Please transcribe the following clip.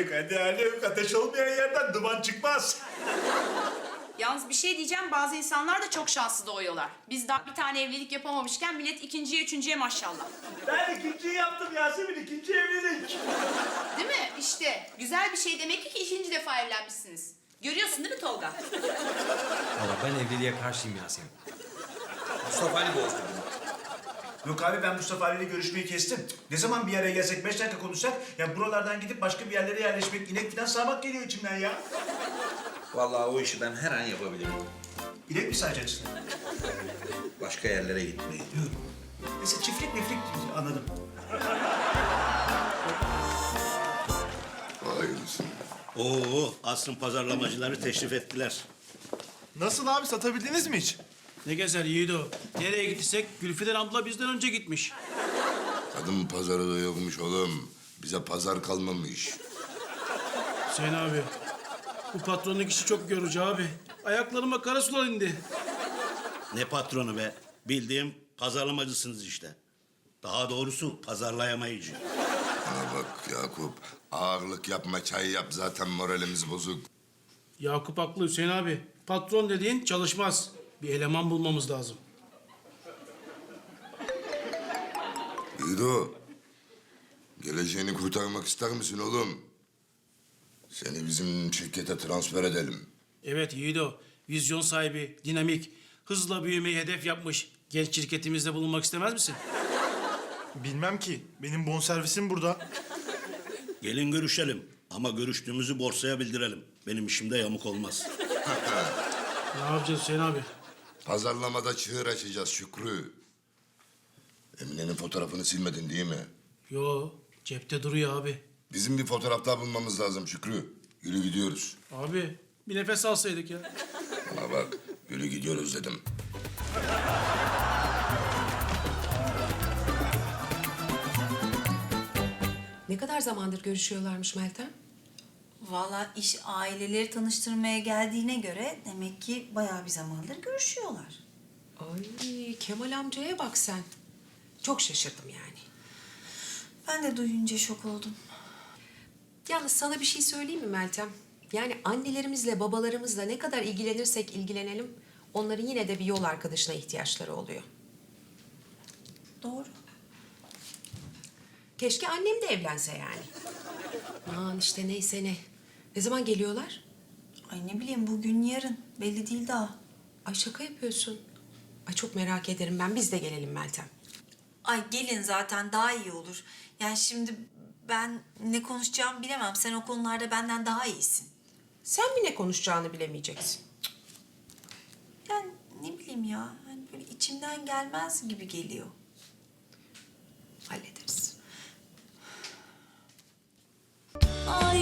Haluk hadi Haluk ateş olmayan yerden duman çıkmaz. Yalnız bir şey diyeceğim bazı insanlar da çok şanslı doğuyorlar. Biz daha bir tane evlilik yapamamışken millet ikinciye üçüncüye maşallah. Ben ikinciyi yaptım Yasemin ikinci evlilik. Değil mi? İşte güzel bir şey demek ki ikinci defa evlenmişsiniz. Görüyorsun değil mi Tolga? Valla ben evliliğe karşıyım Yasemin. Mustafa Ali bozdu bunu. Yok abi ben Mustafa abiyle görüşmeyi kestim. Ne zaman bir araya gelsek beş dakika konuşsak ya buralardan gidip başka bir yerlere yerleşmek, inek falan sağmak geliyor içimden ya. Vallahi o işi ben her an yapabilirim. İnek mi sağacaksın? Başka yerlere gitmeyi. Neyse çiftlik miflik anladım. Hayırlısı. Oo, Asrın pazarlamacıları teşrif ettiler. Nasıl abi satabildiniz mi hiç? Ne gezer Yiğido? Nereye gitsek Gülfiden abla bizden önce gitmiş. Kadın pazarı da yokmuş oğlum. Bize pazar kalmamış. Hüseyin abi, bu patronluk işi çok yorucu abi. Ayaklarıma kara sular indi. Ne patronu be? Bildiğim pazarlamacısınız işte. Daha doğrusu pazarlayamayıcı. Bana bak Yakup. Ağırlık yapma çay yap zaten moralimiz bozuk. Yakup haklı Hüseyin abi. Patron dediğin çalışmaz. Bir eleman bulmamız lazım. İdo. Geleceğini kurtarmak ister misin oğlum? Seni bizim şirkete transfer edelim. Evet Yiğido, vizyon sahibi, dinamik, hızla büyümeyi hedef yapmış. Genç şirketimizde bulunmak istemez misin? Bilmem ki. Benim bonservisim burada. Gelin görüşelim. Ama görüştüğümüzü borsaya bildirelim. Benim işimde yamuk olmaz. Ne yapacağız Hüseyin abi? Pazarlamada çığır açacağız Şükrü. Emine'nin fotoğrafını silmedin değil mi? Yo, cepte duruyor abi. Bizim bir fotoğraf daha bulmamız lazım Şükrü. Yürü gidiyoruz. Abi, bir nefes alsaydık ya. Bana bak, yürü gidiyoruz dedim. Ne kadar zamandır görüşüyorlarmış Meltem? Vallahi iş aileleri tanıştırmaya geldiğine göre demek ki bayağı bir zamandır görüşüyorlar. Ay Kemal amcaya bak sen. Çok şaşırdım yani. Ben de duyunca şok oldum. Yalnız sana bir şey söyleyeyim mi Meltem? Yani annelerimizle babalarımızla ne kadar ilgilenirsek ilgilenelim... ...onların yine de bir yol arkadaşına ihtiyaçları oluyor. Doğru. Keşke annem de evlense yani. Aman işte neyse ne. Ne zaman geliyorlar? Ay ne bileyim bugün yarın belli değil daha. Ay şaka yapıyorsun. Ay çok merak ederim ben. Biz de gelelim Meltem. Ay gelin zaten daha iyi olur. Yani şimdi ben ne konuşacağımı bilemem. Sen o konularda benden daha iyisin. Sen mi ne konuşacağını bilemeyeceksin. Yani ne bileyim ya. Hani böyle içimden gelmez gibi geliyor. Hallederiz. Gemide